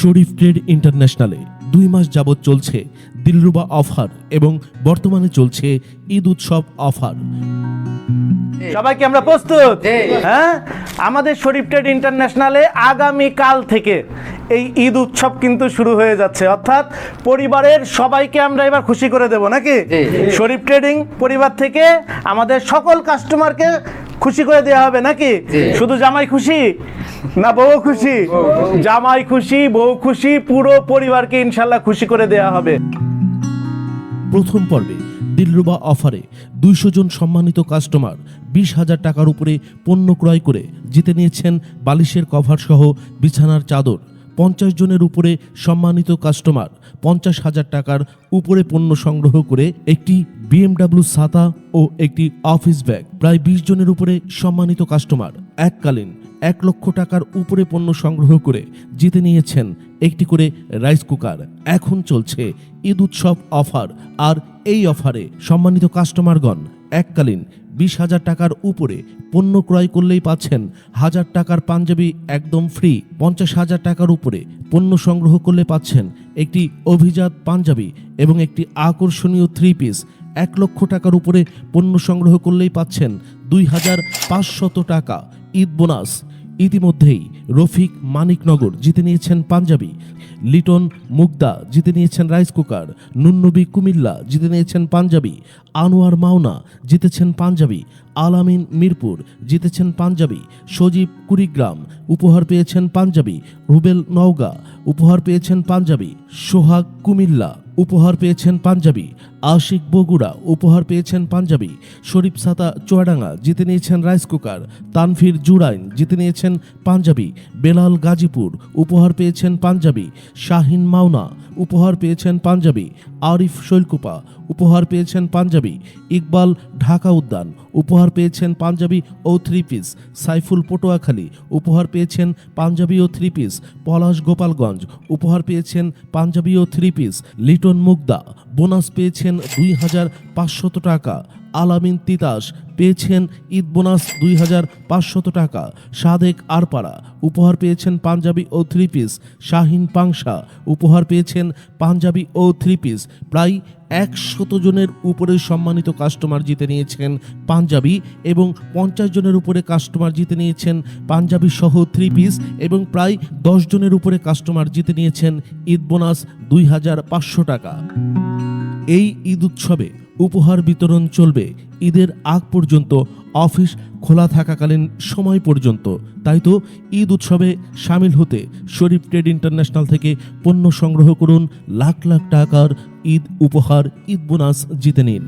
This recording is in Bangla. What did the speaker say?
শরীফ ট্রেড ইন্টারন্যাশনালে দুই মাস যাবৎ চলছে দিলরুবা অফার এবং বর্তমানে চলছে ঈদ উৎসব অফার। সবাইকে আমরা প্রস্তুত? হ্যাঁ? আমাদের শরীফ ট্রেড ইন্টারন্যাশনালে আগামী কাল থেকে এই ঈদ উৎসব কিন্তু শুরু হয়ে যাচ্ছে। অর্থাৎ পরিবারের সবাইকে আমরা এবার খুশি করে দেব নাকি? শরীফ ট্রেডিং পরিবার থেকে আমাদের সকল কাস্টমারকে খুশি করে দেওয়া হবে নাকি? শুধু জামাই খুশি? না বউ খুশি? জামাই খুশি বউ খুশি পুরো পরিবারকে ইনশাল্লাহ খুশি করে দেওয়া হবে। প্রথম পর্বে দিলরুবা অফারে দুইশো জন সম্মানিত কাস্টমার বিশ হাজার টাকার উপরে পণ্য ক্রয় করে জিতে নিয়েছেন বালিশের কভার সহ বিছানার চাদর। পঞ্চাশ জনের উপরে সম্মানিত কাস্টমার, পঞ্চাশ হাজার টাকার উপরে পণ্য সংগ্রহ করে একটি বিএমডাব্লিউ ছাতা ও একটি অফিস ব্যাগ। প্রায় বিশ জনের উপরে সম্মানিত কাস্টমার। এককালীন এক লক্ষ টাকার উপরে পণ্য সংগ্রহ করে জিতে নিয়েছেন একটি করে রাইস কুকার। এখন চলছে ঈদ উৎসব অফার। আর এই অফারে সম্মানিত কাস্টমারগণ এককালীন বিশ হাজার টাকার উপরে পণ্য ক্রয় করলেই পাচ্ছেন হাজার টাকার পাঞ্জাবি একদম ফ্রি পঞ্চাশ হাজার টাকার উপরে পণ্য সংগ্রহ করলে পাচ্ছেন একটি অভিজাত পাঞ্জাবি এবং একটি আকর্ষণীয় থ্রি পিস এক লক্ষ টাকার উপরে পণ্য সংগ্রহ করলেই পাচ্ছেন দুই হাজার পাঁচশত টাকা। ঈদ বোনাস। ইতিমধ্যেই রফিক মানিকনগর জিতে নিয়েছেন পাঞ্জাবি, লিটন মুগদা জিতে নিয়েছেন রাইস কুকার, নুন্নবী কুমিল্লা জিতে নিয়েছেন পাঞ্জাবি, আনোয়ার মাওনা জিতেছেন পাঞ্জাবি, আলামিন মিরপুর জিতেছেন পাঞ্জাবি, সজীব কুড়িগ্রাম উপহার পেয়েছেন পাঞ্জাবি, রুবেল নওগা উপহার পেয়েছেন পাঞ্জাবি, সোহাগ কুমিল্লা উপহার পেয়েছেন পাঞ্জাবি আশিক বগুড়া উপহার পেয়েছেন পাঞ্জাবি, শরীফ সাতা চুয়াডাঙ্গা জিতে নিয়েছেন রাইস কুকার তানফির জুরাইন জিতে নিয়েছেন পাঞ্জাবি, বেলাল গাজীপুর উপহার পেয়েছেন পাঞ্জাবি, শাহিন মাওনা উপহার পেয়েছেন পাঞ্জাবি, আরিফ শৈলকুপা উপহার পেয়েছেন পাঞ্জাবি, ইকবাল ঢাকা উদ্যান উপহার পেয়েছেন পাঞ্জাবি ও থ্রি পিস, সাইফুল পটুয়াখালী উপহার পেয়েছেন পাঞ্জাবি ও থ্রি পিস, পলাশ গোপালগঞ্জ উপহার পেয়েছেন পাঞ্জাবি ও three piece, Liton Mugda bonus পেয়েছেন দুই হাজার পাঁচশত টাকা। আলামিন তিতাস পেয়েছেন ঈদ বোনাস দুই হাজার পাঁচশত টাকা। সাদেক আরপাড়া উপহার পেয়েছেন পাঞ্জাবি ও থ্রি পিস। শাহিন পাংশা উপহার পেয়েছেন পাঞ্জাবি ও থ্রি পিস। প্রায় একশত জনের উপরে সম্মানিত কাস্টমার জিতে নিয়েছেন পাঞ্জাবি এবং পঞ্চাশ জনের উপরে কাস্টমার জিতে নিয়েছেন পাঞ্জাবি সহ থ্রি পিস এবং প্রায় দশ জনের উপরে কাস্টমার জিতে নিয়েছেন ঈদ বোনাস দুই হাজার পাঁচশো টাকা। এই ঈদ উৎসবে উপহার বিতরণ চলবে। ঈদের আগ পর্যন্ত অফিস খোলা থাকাকালীন সময় পর্যন্ত। তাই তো ঈদ উৎসবে সামিল হতে শরীফ ট্রেড ইন্টারন্যাশনাল থেকে পণ্য সংগ্রহ করুন লাখ লাখ টাকার ঈদ উপহার, ঈদ বোনাস জিতে নিন।